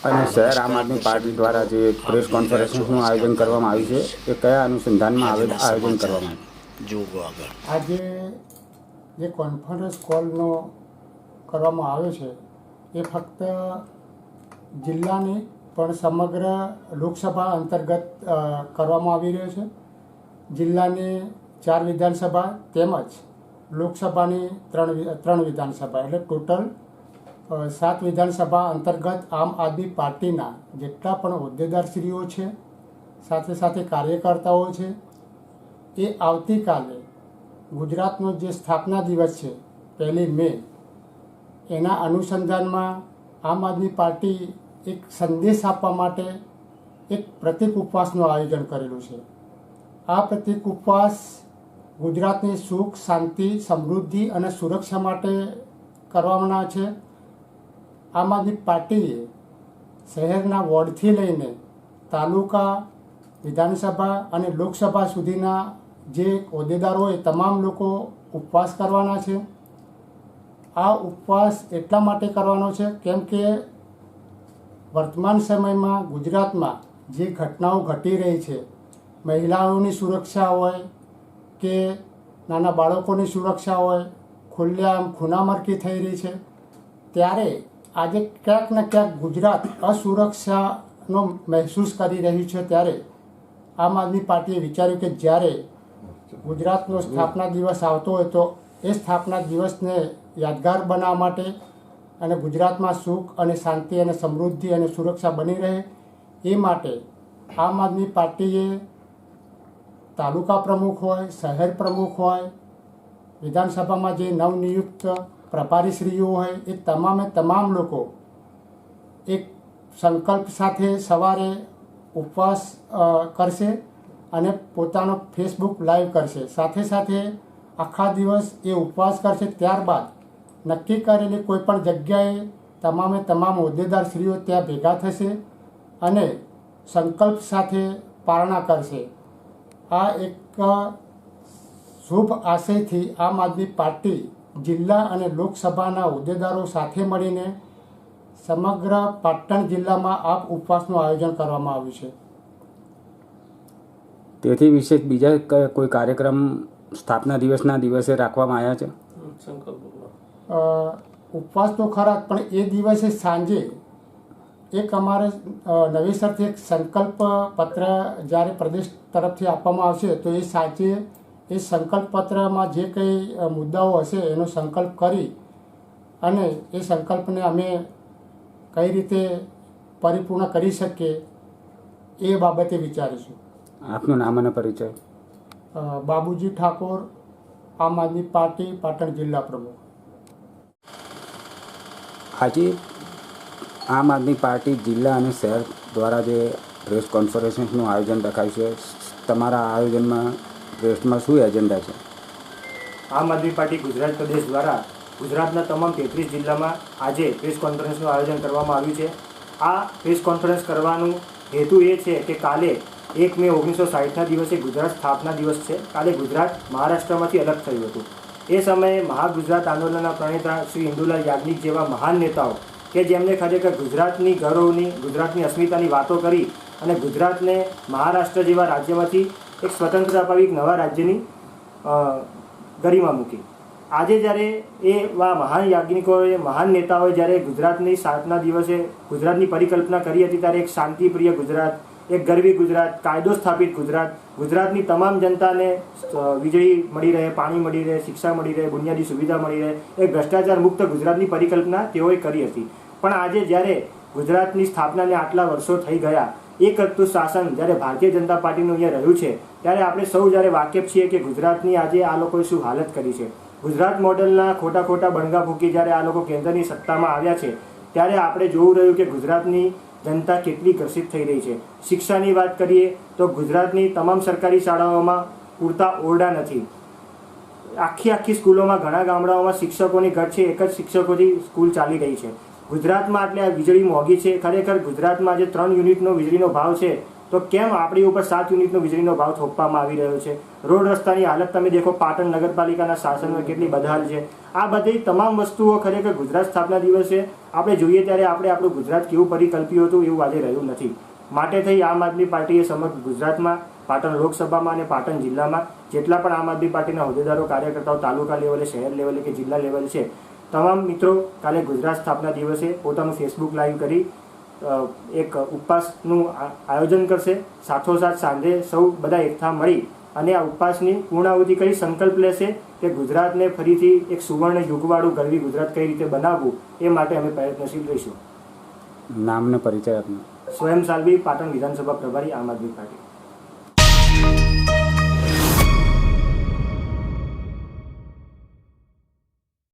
અને શહેર આમ આદમી પાર્ટી દ્વારા જે પ્રેસ કોન્ફરન્સનું આયોજન કરવામાં આવ્યું છે એ કયા અનુસંધાનમાં આવે આયોજન કરવામાં આવ્યું? આજે જે કોન્ફરન્સ કોલનો કરવામાં આવ્યો છે એ ફક્ત જિલ્લાની પણ સમગ્ર લોકસભા અંતર્ગત કરવામાં આવી રહ્યો છે. જિલ્લાની ચાર વિધાનસભા તેમજ લોકસભાની ત્રણ ત્રણ વિધાનસભા એટલે ટોટલ સાત વિધાનસભા અંતર્ગત આમ આદમી પાર્ટીના જેટલા પણ હોદ્દેદારશ્રીઓ છે, સાથે સાથે કાર્યકર્તાઓ છે, એ આવતીકાલે ગુજરાતનો જે સ્થાપના દિવસ છે, પહેલી મે, એના અનુસંધાનમાં આમ આદમી પાર્ટી એક સંદેશ આપવા માટે એક પ્રતિક ઉપવાસનું આયોજન કરેલું છે. આ પ્રતિક ઉપવાસ ગુજરાતની સુખ, શાંતિ, સમૃદ્ધિ અને સુરક્ષા માટે કરવાના છે. આમ આદમી પાર્ટીએ શહેરના વોર્ડથી લઈને તાલુકા વિધાનસભા અને લોકસભા સુધીના જે હોદ્દેદારો હોય, તમામ લોકો ઉપવાસ કરવાના છે. આ ઉપવાસ એટલા માટે કરવાનો છે કેમ કે વર્તમાન સમયમાં ગુજરાતમાં જે ઘટનાઓ ઘટી રહી છે, મહિલાઓની સુરક્ષા હોય કે નાના બાળકોની સુરક્ષા હોય, ખુલ્લેઆમ ખૂનામરકી થઈ રહી છે, ત્યારે આજે ક્યાંક ને ક્યાંક ગુજરાત અસુરક્ષાનો મહેસૂસ કરી રહ્યું છે ત્યારે આમ આદમી પાર્ટીએ વિચાર્યું કે જ્યારે ગુજરાતનો સ્થાપના દિવસ આવતો હોય તો એ સ્થાપના દિવસને યાદગાર બનાવવા માટે અને ગુજરાતમાં સુખ અને શાંતિ અને સમૃદ્ધિ અને સુરક્ષા બની રહે એ માટે આમ આદમી પાર્ટીએ તાલુકા પ્રમુખ હોય, શહેર પ્રમુખ હોય, વિધાનસભામાં જે નવનિયુક્ત પ્રભારીશ્રીઓ હોય, એ તમામે તમામ લોકો એક સંકલ્પ સાથે સવારે ઉપવાસ કરશે અને પોતાનો ફેસબુક લાઈવ કરશે. સાથે સાથે આખા દિવસ એ ઉપવાસ કરશે. ત્યારબાદ નક્કી કરેલી કોઈ પણ જગ્યાએ તમામે તમામ હોદ્દેદારશ્રીઓ ત્યાં ભેગા થશે અને સંકલ્પ સાથે પારણા કરશે. આ એક શુભ આશયથી આમ આદમી પાર્ટી જિલ્લા અને લોકસભાના હોદ્દેદારો સાથે મળીને સમગ્ર પાટણ જિલ્લામાં આપ ઉપવાસનું આયોજન કરવામાં આવ્યું છે. તેથી વિશેષ બીજા કોઈ કાર્યક્રમ સ્થાપના દિવસના દિવસે રાખવામાં આવ્યા છે? ઉપવાસ તો ખરા પણ એ દિવસે સાંજે એક અમારે નવેસરથી એક સંકલ્પ પત્ર જ્યારે પ્રદેશ તરફથી આપવામાં આવશે તો એ સાંજે એ સંકલ્પ પત્રમાં જે કંઈ મુદ્દાઓ હશે એનો સંકલ્પ કરી અને એ સંકલ્પને અમે કઈ રીતે પરિપૂર્ણ કરી શકીએ એ બાબતે વિચારીશું. આપનું નામ અને પરિચય? બાબુજી ઠાકોર આમ આદમી પાર્ટી પાટણ જિલ્લા પ્રમુખ. આજે આમ આદમી પાર્ટી જિલ્લા અને શહેર દ્વારા જે પ્રેસ કોન્ફરન્સનું આયોજન રખાયું છે તમારા આયોજનમાં પ્રેસમાં શું એજન્ડા છે? આમ આદમી પાર્ટી ગુજરાત પ્રદેશ દ્વારા ગુજરાતના તમામ તેત્રીસ જિલ્લામાં આજે પ્રેસ કોન્ફરન્સનું આયોજન કરવામાં આવ્યું છે. આ પ્રેસ કોન્ફરન્સ કરવાનું હેતુ એ છે કે કાલે એક મે ઓગણીસો સાહીઠના દિવસે ગુજરાત સ્થાપના દિવસ છે. કાલે ગુજરાત મહારાષ્ટ્રમાંથી અલગ થયું હતું. એ સમયે મહાગુજરાત આંદોલનના પ્રણેતા શ્રી ઇન્દુલાલ યાજ્ઞિક જેવા મહાન નેતાઓ કે જેમણે ખરેખર ગુજરાતની ગૌરવની ગુજરાતની અસ્મિતાની વાતો કરી અને ગુજરાતને મહારાષ્ટ્ર જેવા રાજ્યમાંથી એક સ્વતંત્રતા અપાવી, એક નવા રાજ્યની ગરિમા મૂકી. આજે જ્યારે એ વા મહાન યાજ્ઞિકોએ, મહાન નેતાઓએ જ્યારે ગુજરાતની સાતના દિવસે ગુજરાતની પરિકલ્પના કરી હતી ત્યારે એક શાંતિપ્રિય ગુજરાત, એક ગરવી ગુજરાત, કાયદો સ્થાપિત ગુજરાત, ગુજરાતની તમામ જનતાને વીજળી મળી રહે, પાણી મળી રહે, શિક્ષા મળી રહે, બુનિયાદી સુવિધા મળી રહે, એ ભ્રષ્ટાચાર મુક્ત ગુજરાતની પરિકલ્પના તેઓએ કરી હતી. પણ આજે જ્યારે ગુજરાતની સ્થાપનાને આટલા વર્ષો થઈ ગયા એક હતું શાસન જ્યારે ભારતીય જનતા પાર્ટીનું અહીંયા રહ્યું છે, ત્યારે આપણે સૌ જ્યારે વાકેફ છીએ કે ગુજરાતની આજે આ લોકોએ શું હાલત કરી છે. ગુજરાત મોડલના ખોટા ખોટા બણગા ફૂકી જ્યારે આ લોકો કેન્દ્રની સત્તામાં આવ્યા છે, ત્યારે આપણે જોવું રહ્યું કે ગુજરાતની જનતા કેટલી ગ્રસિત થઈ રહી છે. શિક્ષાની વાત કરીએ તો ગુજરાતની તમામ સરકારી શાળાઓમાં પૂરતા ઓરડા નથી. આખી આખી સ્કૂલોમાં ઘણા ગામડાઓમાં શિક્ષકોની ઘટ છે, એક જ શિક્ષકોથી સ્કૂલ ચાલી રહી છે. ગુજરાતમાં એટલે આ વીજળી મોંઘી છે. ખરેખર ગુજરાતમાં જે ત્રણ યુનિટનો વીજળીનો ભાવ છે, તો કેમ આપણી ઉપર સાત યુનિટનો વીજળીનો ભાવ થોપવામાં આવી રહ્યો છે? રોડ રસ્તાની હાલત તમે દેખો, પાટણ નગરપાલિકાના શાસનમાં કેટલી બદહાલ છે. આ બધી તમામ વસ્તુઓ ખરેખર ગુજરાત સ્થાપના દિવસે આપણે જોઈએ ત્યારે આપણે આપણું ગુજરાત કેવું પરિકલ્પ્યું હતું એવું આજે રહ્યું નથી. માટે થઈ આમ આદમી પાર્ટીએ સમગ્ર ગુજરાતમાં, પાટણ લોકસભામાં અને પાટણ જિલ્લામાં, જેટલા પણ આમ આદમી પાર્ટીના હોદ્દેદારો, કાર્યકર્તાઓ તાલુકા લેવલે, શહેર લેવલે કે જિલ્લા લેવલ છે તમામ મિત્રો કાલે ગુજરાત સ્થાપના દિવસે પોતાનું ફેસબુક લાઈવ કરી એક ઉપવાસનું આયોજન કરશે. સાથોસાથ સાંજે સૌ બધા એકઠા મળી અને આ ઉપવાસની પૂર્ણાહુતિ કરી સંકલ્પ લેશે કે ગુજરાતને ફરીથી એક સુવર્ણ યુગવાળું ગરવી ગુજરાત કઈ રીતે બનાવવું એ માટે અમે પ્રયત્નશીલ રહીશું. નામને પરિચય આપનો સ્વયં સાલવી પાટણ વિધાનસભા પ્રભારી આમ આદમી પાર્ટી.